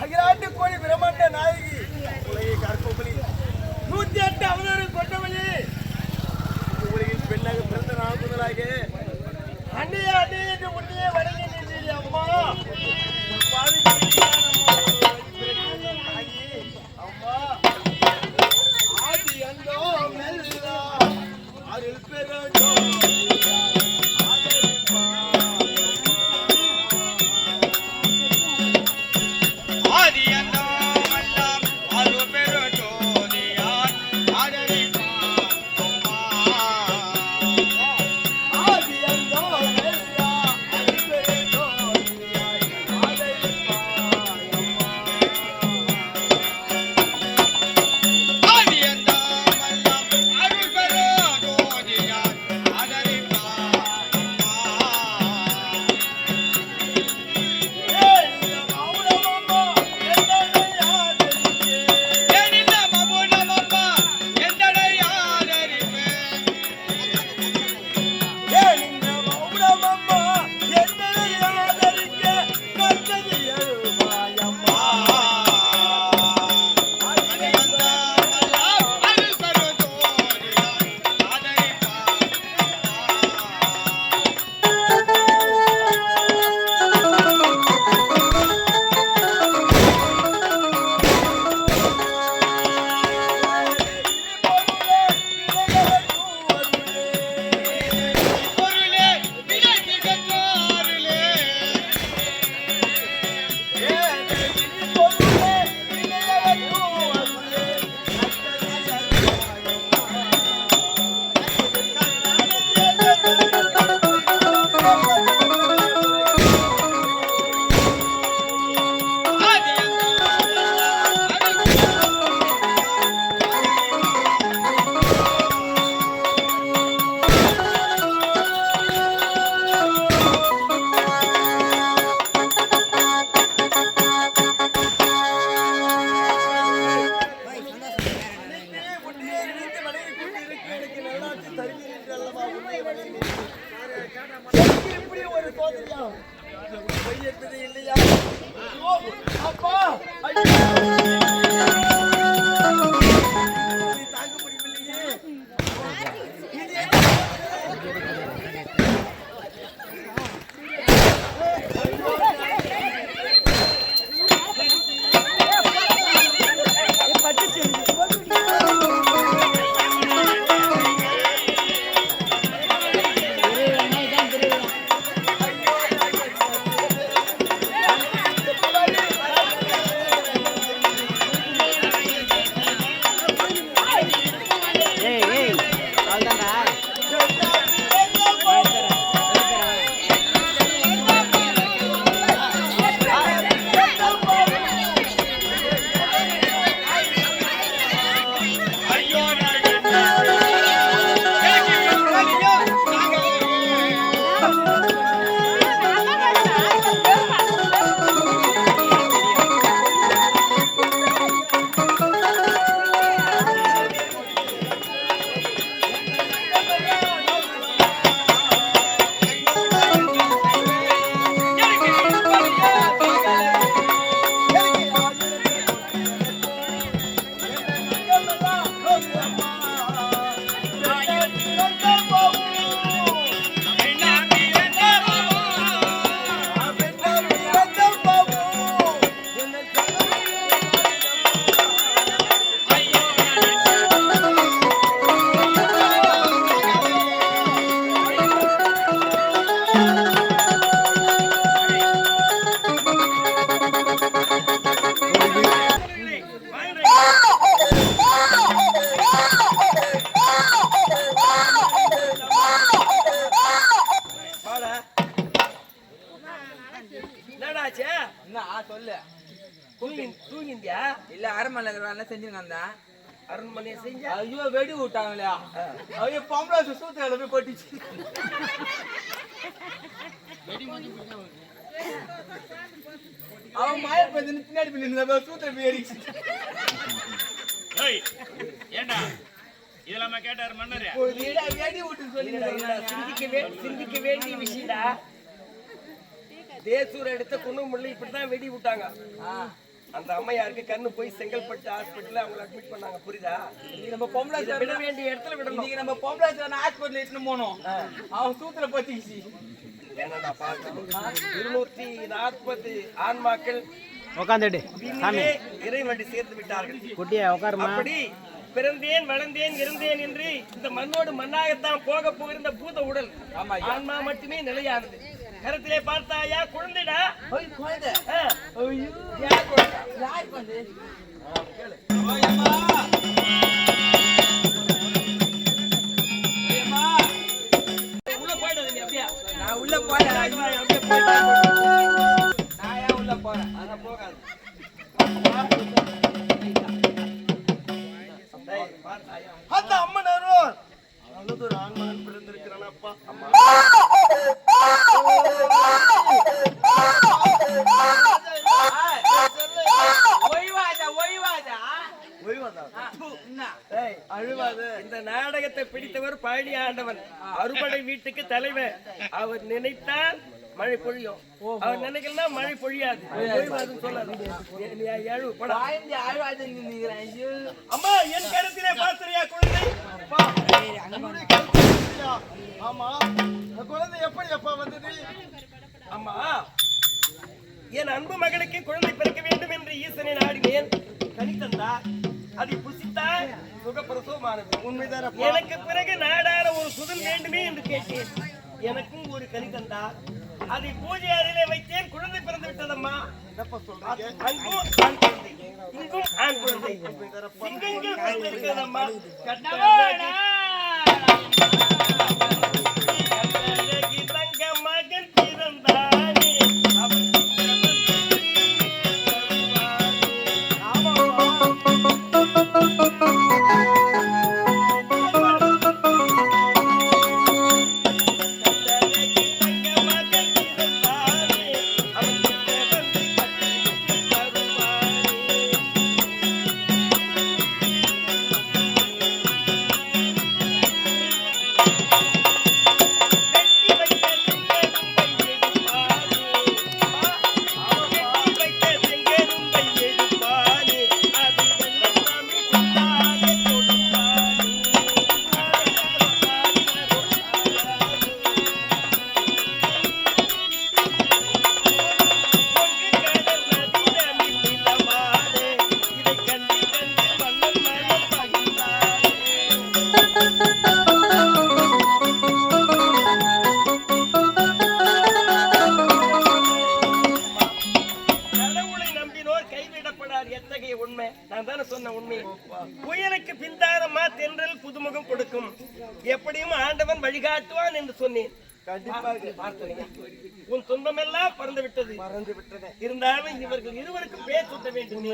அகிலாண்டு பிரம்மாண்ட நாயகி. உலகை கற்பபலி நூத்தி எட்டு அவதாரம் கொண்டவளி இந்த பெண்ணாக பிறந்த நாள் முதலாக அண்ணையே சொல்லு. தூங்கி தூங்கிந்தியா இல்ல அரண்மனை வேலை செஞ்சுருங்க அரண்மனையை செஞ்ச? ஐயோ வெடி விட்டாங்களே. ஐயோ பொம்பளை சூத்திர போய் கொட்டிச்சு அவன் மாய பெஞ்சு பின்னாடி பின்னாடி சூத்திர போய் ஏறிச்சு ஏண்டா? இதெல்லாம கேட்டாரு மன்னரு. வீடா வெடி விட்டு சொல்லி சிந்திக்க வேண்டிய விஷயம்டா. தேசூர் எடுத்த குன்னமுள்ள இப்படிதான் வெடி விட்டாங்க. அந்த அம்மையாருக்கு கண்ணு போய் செங்கல்பட்டு ஹாஸ்பிட்டல்ல அவங்கள அட்மிட் பண்ணாங்க புரியுதா? நம்ம பொம்பளை இதை விட வேண்டிய இடத்துல விடணும். இன்னைக்கு நம்ம பொம்பளை சார் ஹாஸ்பிட்டல் இட்டுன்னு போனோம். அவன் சூத்துல பத்திக்கிச்சு என்னடா பார்க்கணும் இருநூத்தி நாற்பது ஆன்மாக்கள் உக்காந்துடு விண்ணிலே இறைவண்டி சேர்த்து விட்டார்கள். குட்டியா உட்காருமா அப்படி பிறந்தேன் வளர்ந்தேன் இருந்தேன் என்று இந்த மண்ணோடு மண்ணாகத்தான் போக போகிற பூத உடல். ஆன்மா மட்டுமே நிலையானது. கருத்திலே பார்த்தாயா குழந்தைடா? குழந்தை. யார் குழந்தை? நான் உள்ள போறேன். நான் ஏன் உள்ள போறேன்? அதான் போகாது? அந்த அம்மன் அருள். நல்லது ஒரு ஆண்மகன் பிறந்திருக்கிறான் அப்பா அம்மா. பிடித்தவர் பழனி ஆண்டவன். அறுபடை வீட்டுக்கு தலைவர். அவர் நினைத்தால் மழை பொழியும். அவர் நினைக்கலன்னா மழை பொழியாது. அம்மா என் கருத்திலே பாத்திரியா குழந்தை? ஆமா. குழந்தை எப்படி அப்பா வந்தது? அம்மா என் அன்பு மகளுக்கு குழந்தை பிறக்க வேண்டும் என்று ஈசனை நாடினேன். கனி அதை புசித்தால் சுகப்பிரசவமானது உண்மைதான் எனக்கு பிறகு நாடார ஒரு சுதன் வேண்டுமே என்று கேட்டேன். எனக்கும் ஒரு கனி தந்தார். அதை பூஜை அறையிலே வைத்தேன். குழந்தை பிறந்து விட்டதம்மா. அங்கும் ஆண் குழந்தை. இங்கும் ஆண் குழந்தை. குழந்தை இருக்கிறதம்மா எத்தகைய உண்மை. நான் தானே சொன்ன உண்மை புயலுக்கு பின்தாரமா தென்றல் புதுமுகம் கொடுக்கும். எப்படியும் ஆண்டவன் வழிகாட்டுவான் என்று சொன்னேன். உன் துன்பமெல்லாம் பறந்து விட்டது பறந்து விட்டது இருந்தாலும் இவர்கள் இருவருக்கும் பேர் சுட்ட வேண்டும்.